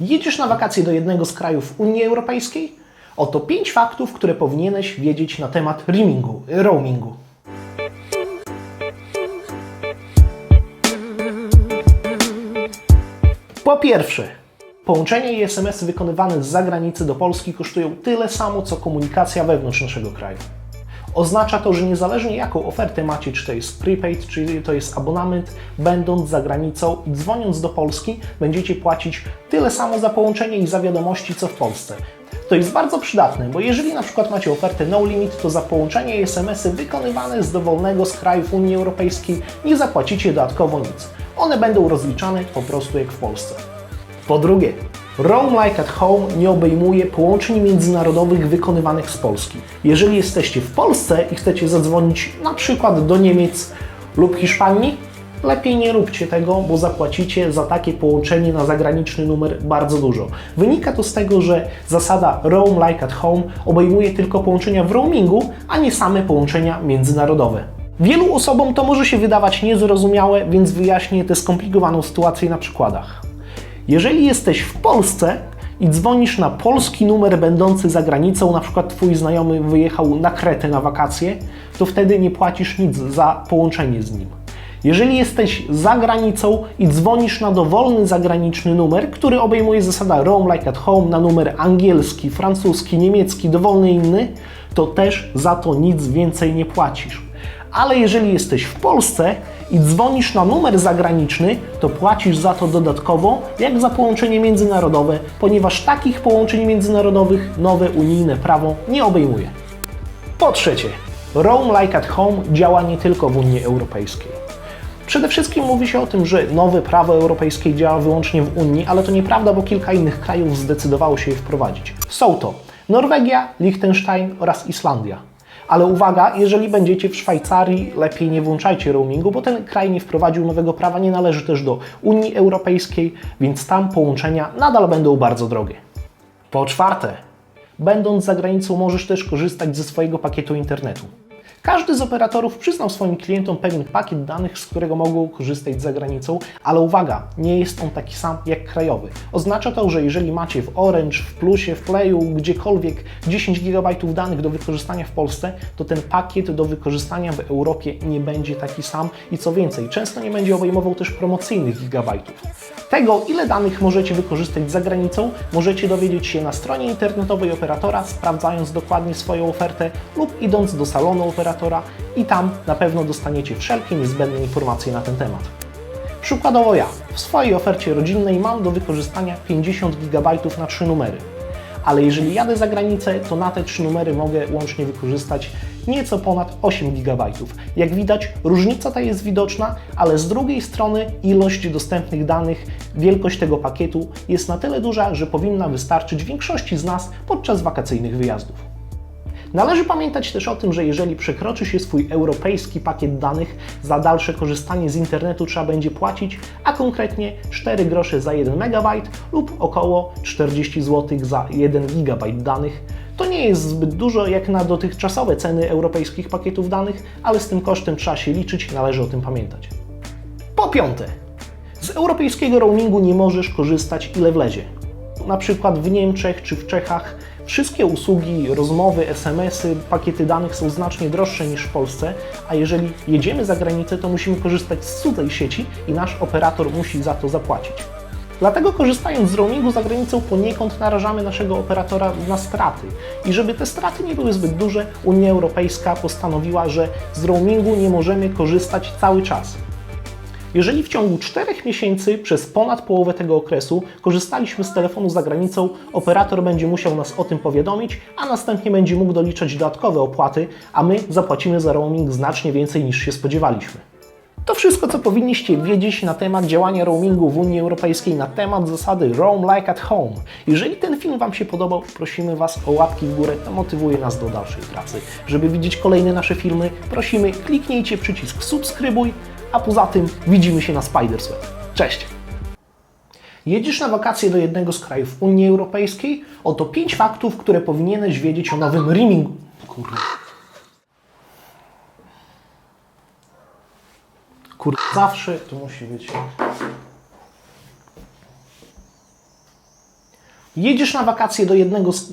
Jedziesz na wakacje do jednego z krajów Unii Europejskiej? Oto 5 faktów, które powinieneś wiedzieć na temat roamingu. roamingu. Po pierwsze, połączenia i SMS-y wykonywane z zagranicy do Polski kosztują tyle samo, co komunikacja wewnątrz naszego kraju. Oznacza to, że niezależnie jaką ofertę macie, czy to jest prepaid, czy to jest abonament, będąc za granicą i dzwoniąc do Polski, będziecie płacić tyle samo za połączenie i za wiadomości, co w Polsce. To jest bardzo przydatne, bo jeżeli na przykład macie ofertę no limit, to za połączenie i SMS-y wykonywane z dowolnego z krajów Unii Europejskiej nie zapłacicie dodatkowo nic. One będą rozliczane po prostu jak w Polsce. Po drugie, Roam Like at Home nie obejmuje połączeń międzynarodowych wykonywanych z Polski. Jeżeli jesteście w Polsce i chcecie zadzwonić na przykład do Niemiec lub Hiszpanii, lepiej nie róbcie tego, bo zapłacicie za takie połączenie na zagraniczny numer bardzo dużo. Wynika to z tego, że zasada Roam Like at Home obejmuje tylko połączenia w roamingu, a nie same połączenia międzynarodowe. Wielu osobom to może się wydawać niezrozumiałe, więc wyjaśnię tę skomplikowaną sytuację na przykładach. Jeżeli jesteś w Polsce i dzwonisz na polski numer będący za granicą, na przykład Twój znajomy wyjechał na Kretę na wakacje, to wtedy nie płacisz nic za połączenie z nim. Jeżeli jesteś za granicą i dzwonisz na dowolny zagraniczny numer, który obejmuje zasada Roam Like at Home na numer angielski, francuski, niemiecki, dowolny inny, to też za to nic więcej nie płacisz. Ale jeżeli jesteś w Polsce i dzwonisz na numer zagraniczny, to płacisz za to dodatkowo, jak za połączenie międzynarodowe, ponieważ takich połączeń międzynarodowych nowe unijne prawo nie obejmuje. Po trzecie, Roam Like at Home działa nie tylko w Unii Europejskiej. Przede wszystkim mówi się o tym, że nowe prawo europejskie działa wyłącznie w Unii, ale to nieprawda, bo kilka innych krajów zdecydowało się je wprowadzić. Są to Norwegia, Liechtenstein oraz Islandia. Ale uwaga, jeżeli będziecie w Szwajcarii, lepiej nie włączajcie roamingu, bo ten kraj nie wprowadził nowego prawa, nie należy też do Unii Europejskiej, więc tam połączenia nadal będą bardzo drogie. Po czwarte, będąc za granicą możesz też korzystać ze swojego pakietu internetu. Każdy z operatorów przyznał swoim klientom pewien pakiet danych, z którego mogą korzystać za granicą, ale uwaga, nie jest on taki sam jak krajowy. Oznacza to, że jeżeli macie w Orange, w Plusie, w Playu, gdziekolwiek 10 GB danych do wykorzystania w Polsce, to ten pakiet do wykorzystania w Europie nie będzie taki sam i co więcej, często nie będzie obejmował też promocyjnych gigabajtów. Tego, ile danych możecie wykorzystać za granicą, możecie dowiedzieć się na stronie internetowej operatora, sprawdzając dokładnie swoją ofertę lub idąc do salonu operatora i tam na pewno dostaniecie wszelkie niezbędne informacje na ten temat. Przykładowo ja w swojej ofercie rodzinnej mam do wykorzystania 50 GB na 3 numery. Ale jeżeli jadę za granicę, to na te 3 numery mogę łącznie wykorzystać nieco ponad 8 GB. Jak widać, różnica ta jest widoczna, ale z drugiej strony ilość dostępnych danych, wielkość tego pakietu jest na tyle duża, że powinna wystarczyć większości z nas podczas wakacyjnych wyjazdów. Należy pamiętać też o tym, że jeżeli przekroczy się swój europejski pakiet danych, za dalsze korzystanie z internetu trzeba będzie płacić, a konkretnie 4 grosze za 1 MB lub około 40 zł za 1 GB danych. To nie jest zbyt dużo jak na dotychczasowe ceny europejskich pakietów danych, ale z tym kosztem trzeba się liczyć, należy o tym pamiętać. Po piąte, z europejskiego roamingu nie możesz korzystać ile wlezie. Na przykład w Niemczech czy w Czechach Wszystkie usługi, rozmowy, SMS-y, pakiety danych są znacznie droższe niż w Polsce, a jeżeli jedziemy za granicę, to musimy korzystać z cudzej sieci i nasz operator musi za to zapłacić. Dlatego korzystając z roamingu za granicą poniekąd narażamy naszego operatora na straty. I żeby te straty nie były zbyt duże, Unia Europejska postanowiła, że z roamingu nie możemy korzystać cały czas. Jeżeli w ciągu 4 miesięcy przez ponad połowę tego okresu korzystaliśmy z telefonu za granicą, operator będzie musiał nas o tym powiadomić, a następnie będzie mógł doliczać dodatkowe opłaty, a my zapłacimy za roaming znacznie więcej niż się spodziewaliśmy. To wszystko, co powinniście wiedzieć na temat działania roamingu w Unii Europejskiej, na temat zasady Roam Like at Home. Jeżeli ten film Wam się podobał, prosimy Was o łapki w górę, to motywuje nas do dalszej pracy. Żeby widzieć kolejne nasze filmy, prosimy kliknijcie przycisk subskrybuj, a poza tym widzimy się na Spidersweb. Cześć! Jedziesz na wakacje do jednego z krajów Unii Europejskiej? Oto 5 faktów, które powinieneś wiedzieć o nowym roamingu. Kurde. Kurde, zawsze to musi być. Jedziesz na wakacje do jednego z